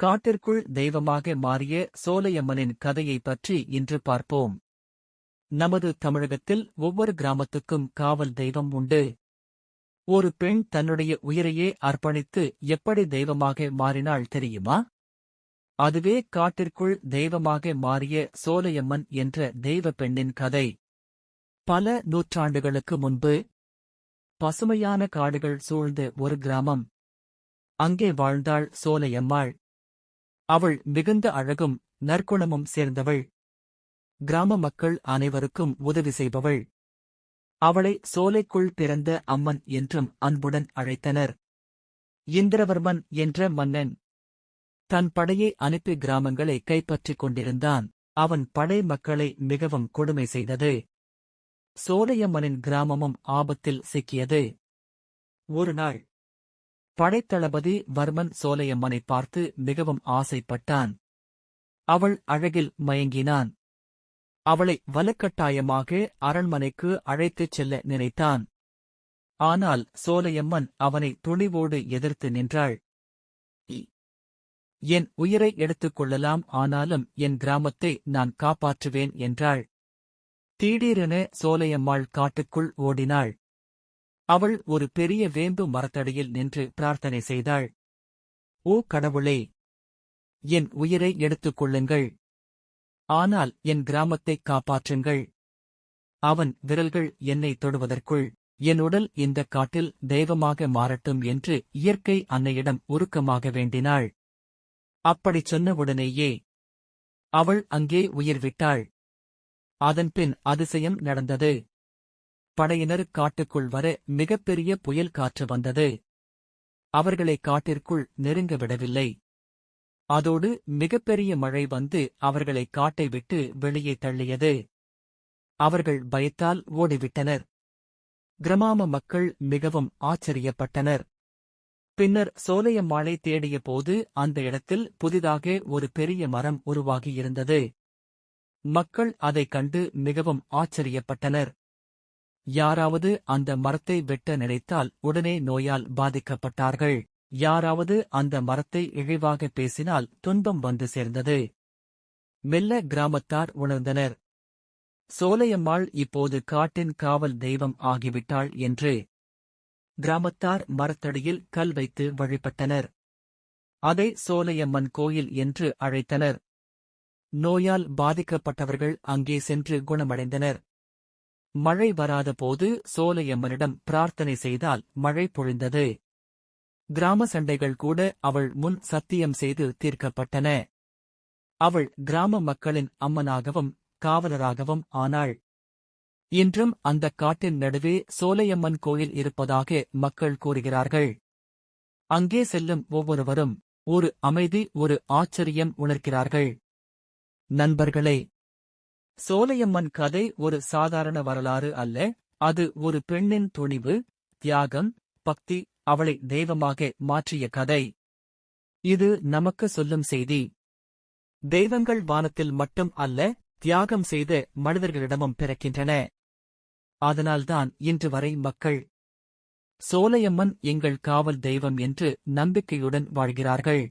காட்டிற்குள் தெய்வமாக மாறிய சோலையம்மனின் கதையை பற்றி இன்று பார்ப்போம். நமது தமிழகத்தில் ஒவ்வொரு கிராமத்துக்கும் காவல் தெய்வம் உண்டு. ஒரு பெண் தன்னுடைய உயிரையே அர்ப்பணித்து எப்படி தெய்வமாக மாறினாள் தெரியுமா? அதுவே காட்டிற்குள் தெய்வமாக மாறிய சோலையம்மன் என்ற தெய்வ பெண்ணின் கதை. பல நூற்றாண்டுகளுக்கு முன்பு பசுமையான காடுகள் சூழ்ந்த ஒரு கிராமம். அங்கே வாழ்ந்தாள் சோலையம்மாள். அவள் மிகுந்த அழகும் நற்குணமும் சேர்ந்தவள். கிராம மக்கள் அனைவருக்கும் உதவி செய்பவள். அவளை சோலைக்குள் பிறந்த அம்மன் என்றும் அன்புடன் அழைத்தனர். இந்திரவர்மன் என்ற மன்னன். தன் படையை அனுப்பி கிராமங்களை கைப்பற்றிக் கொண்டிருந்தான். அவன் படை மக்களை மிகவும் கொடுமை செய்தது. சோலையம்மனின் கிராமமும் ஆபத்தில் சிக்கியது. ஒரு நாள் படைத்தளபதி வர்மன் சோலையம்மனை பார்த்து மிகவும் ஆசைப்பட்டான். அவள் அழகில் மயங்கினான். அவளை வலுக்கட்டாயமாக அரண்மனைக்கு அழைத்துச் செல்ல நினைத்தான். ஆனால் சோலையம்மன் அவனை துணிவோடு எதிர்த்து நின்றாள். என் உயிரை எடுத்துக் கொள்ளலாம் ஆனாலும் என் கிராமத்தை நான் காப்பாற்றுவேன் என்றாள். திடீரென சோலையம்மாள் காட்டுக்குள் ஓடினாள். அவள் ஒரு பெரிய வேம்பு மரத்தடியில் நின்று பிரார்த்தனை செய்தாள். ஓ கடவுளே என் உயிரை எடுத்துக் கொள்ளுங்கள். ஆனால் என் கிராமத்தைக் காப்பாற்றுங்கள். அவன் விரல்கள் என்னை தொடுவதற்குள் என் உடல் இந்த காட்டில் தெய்வமாக மாறட்டும் என்று இயற்கை அன்னையிடம் உருக்கமாக வேண்டினாள். அப்படிச் சொன்னவுடனேயே அவள் அங்கே உயிர் விட்டாள். அதன்பின் அதிசயம் நடந்தது. படையினர் காட்டுக்குள் வர மிகப்பெரிய புயல் காற்று வந்தது. அவர்களை காட்டிற்குள் நெருங்க விடவில்லை. அதோடு மிகப்பெரிய மழை வந்து அவர்களை காட்டை விட்டு வெளியே தள்ளியது. அவர்கள் பயத்தால் ஓடிவிட்டனர். கிராம மக்கள் மிகவும் ஆச்சரியப்பட்டனர். பின்னர் சோலையம்மாளை தேடிய போது அந்த இடத்தில் புதிதாக ஒரு பெரிய மரம் உருவாகியிருந்தது. மக்கள் அதைக் கண்டு மிகவும் ஆச்சரியப்பட்டனர். யாராவது அந்த மரத்தை வெட்ட நினைத்தால் உடனே நோயால் பாதிக்கப்பட்டார்கள். யாராவது அந்த மரத்தை இழிவாக பேசினால் துன்பம் வந்து சேர்ந்தது. மெல்ல கிராமத்தார் உணர்ந்தனர். சோலையம்மாள் இப்போது காட்டின் காவல் தெய்வம் ஆகிவிட்டாள் என்று. கிராமத்தார் மரத்தடியில் கல் வைத்து வழிபட்டனர். அதை சோலையம்மன் கோயில் என்று அழைத்தனர். நோயால் பாதிக்கப்பட்டவர்கள் அங்கே சென்று குணமடைந்தனர். மழை வராத போது சோலையம்மனிடம் பிரார்த்தனை செய்தால் மழை பொழிந்தது. கிராம சண்டைகள் கூட அவள் முன் சத்தியம் செய்து தீர்க்கப்பட்டன. அவள் கிராம மக்களின் அம்மனாகவும் காவலராகவும் ஆனாள். இன்றும் அந்தக் காட்டின் நடுவே சோலையம்மன் கோயில் இருப்பதாக மக்கள் கூறுகிறார்கள். அங்கே செல்லும் ஒவ்வொருவரும் ஒரு அமைதி ஒரு ஆச்சரியம் உணர்கிறார்கள். நண்பர்களே சோலையம்மன் கதை ஒரு சாதாரண வரலாறு அல்ல அது ஒரு பெண்ணின் துணிவு தியாகம் பக்தி அவளை தெய்வமாக மாற்றிய கதை. இது நமக்கு சொல்லும் செய்தி. தெய்வங்கள் வானத்தில் மட்டும் அல்ல தியாகம் செய்த மனிதர்களிடமும் பிறக்கின்றன. அதனால்தான் இன்று வரை மக்கள் சோலையம்மன் எங்கள் காவல் தெய்வம் என்று நம்பிக்கையுடன் வாழ்கிறார்கள்.